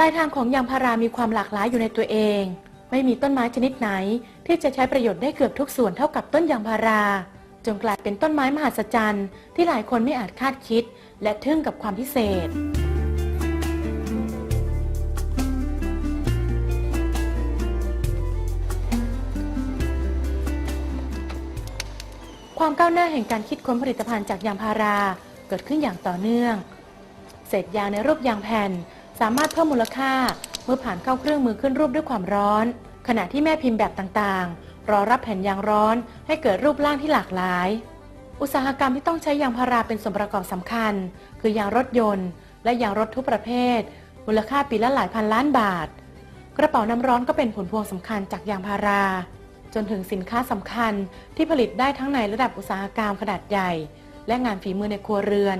ลายทางของยางพารามีความหลากหลายอยู่ในตัวเอง ไม่มีต้นไม้ชนิดไหน ที่จะใช้ประโยชน์ได้เกือบทุกส่วนเท่ากับต้นยางพารา จนกลายเป็นต้นไม้มหัศจรรย์ ที่หลายคนไม่อาจคาดคิด และทึ่งกับความพิเศษ ความก้าวหน้าแห่งการคิดค้นผลิตภัณฑ์จากยางพาราเกิดขึ้นอย่างต่อเนื่อง เศษยางในรูปยางแผ่น สามารถเพิ่มมูลค่า เมื่อผ่านเข้าเครื่องมือขึ้นรูปด้วยความร้อน ขณะที่แม่พิมพ์แบบต่างๆ รอรับแผ่นยางร้อนให้เกิดรูปร่างที่หลากหลาย อุตสาหกรรมที่ต้องใช้ยางพาราเป็นส่วนประกอบสำคัญ คือยางรถยนต์ และยางรถทุกประเภท มูลค่าปีละหลายพันล้านบาท กระเป๋าน้ำร้อนก็เป็นผลพวงสำคัญจากยางพารา จนถึงสินค้าสำคัญที่ผลิตได้ทั้งในระดับอุตสาหกรรมขนาดใหญ่ และงานฝีมือในครัวเรือน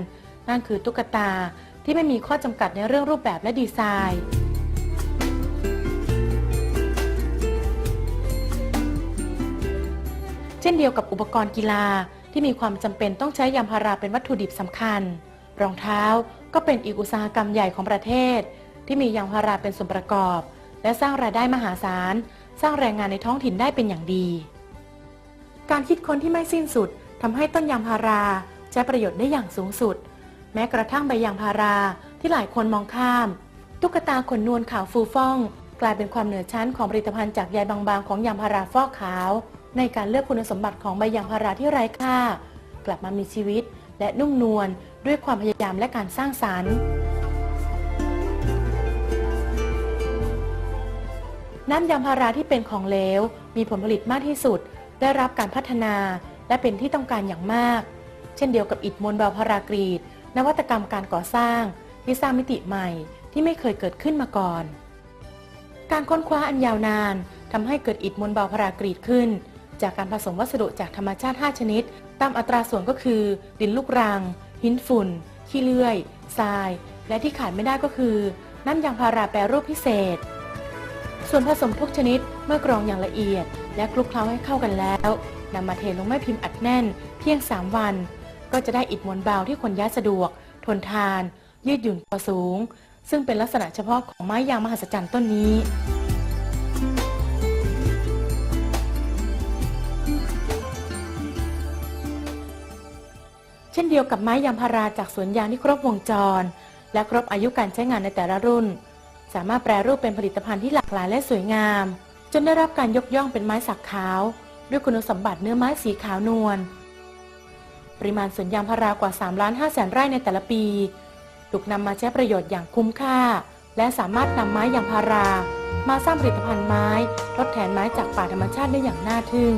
นั่นคือตุ๊กตา ที่ไม่มีข้อจำกัดในเรื่องรูปแบบและดีไซน์ เช่นเดียวกับอุปกรณ์กีฬาที่มีความจำเป็นต้องใช้ยางพาราเป็นวัตถุดิบสำคัญ รองเท้าก็เป็นอีกอุตสาหกรรมใหญ่ของประเทศ ที่มียางพาราเป็นส่วนประกอบ และสร้างรายได้มหาศาล สร้างแรงงานในท้องถิ่นได้เป็นอย่างดี การคิดค้นที่ไม่สิ้นสุดทำให้ต้นยางพาราใช้ประโยชน์ได้อย่างสูงสุด แม้กระทั่งใบยางพาราที่หลายคนมองข้าม ตุ๊กตาขนนวลขาวฟูฟ่อง กลายเป็นความเหนือชั้นของผลิตภัณฑ์จากใยบางๆ ของยางพาราฟอกขาว ในการเลือกคุณสมบัติของใบยางพาราที่ไร้ค่า กลับมามีชีวิตและนุ่มนวลด้วยความพยายามและการสร้างสรรค์ น้ำยางพาราที่เป็นของเหลว มีผลผลิตมากที่สุด ได้รับการพัฒนาและเป็นที่ต้องการอย่างมาก เช่นเดียวกับอิฐมวลเบาพารากรีด นวัตกรรมการก่อสร้างที่สร้างมิติใหม่ที่ไม่เคยเกิดขึ้นมาก่อน การค้นคว้าอันยาวนานทำให้เกิดอิฐมวลเบาพารากรีดขึ้น จากการผสมวัสดุจากธรรมชาติ 5 ชนิด ตามอัตราส่วนก็คือ ดินลูกรัง หินฝุ่น ขี้เลื่อยทราย และที่ขาดไม่ได้ก็คือ น้ำยางพาราแปรรูปพิเศษ ส่วนผสมทุกชนิดเมื่อกรองอย่างละเอียด และคลุกเคล้าให้เข้ากันแล้วนำมาเทลงแม่พิมพ์อัดแน่น เพียง 3 วัน ก็จะได้อิฐมวลเบาที่ขนย้ายสะดวก ทนทาน ยืดหยุ่นพอสูง ซึ่งเป็นลักษณะเฉพาะของไม้ยางมหัศจรรย์ต้นนี้เช่นเดียวกับไม้ยางพาราจากสวนยางที่ครบวงจร และครบอายุการใช้งานในแต่ละรุ่น สามารถแปรรูปเป็นผลิตภัณฑ์ที่หลากหลายและสวยงาม จนได้รับการยกย่องเป็นไม้สักขาว ด้วยคุณสมบัติเนื้อไม้สีขาวนวล ปริมาณสวนยางพารากว่า 3 ล้าน5แสนไร่ในแต่ละปี ถูกนำมาใช้ประโยชน์อย่างคุ้มค่า และสามารถนำไม้ยางพารา มาสร้างผลิตภัณฑ์ไม้ ทดแทนไม้จากป่าธรรมชาติได้อย่างน่าทึ่ง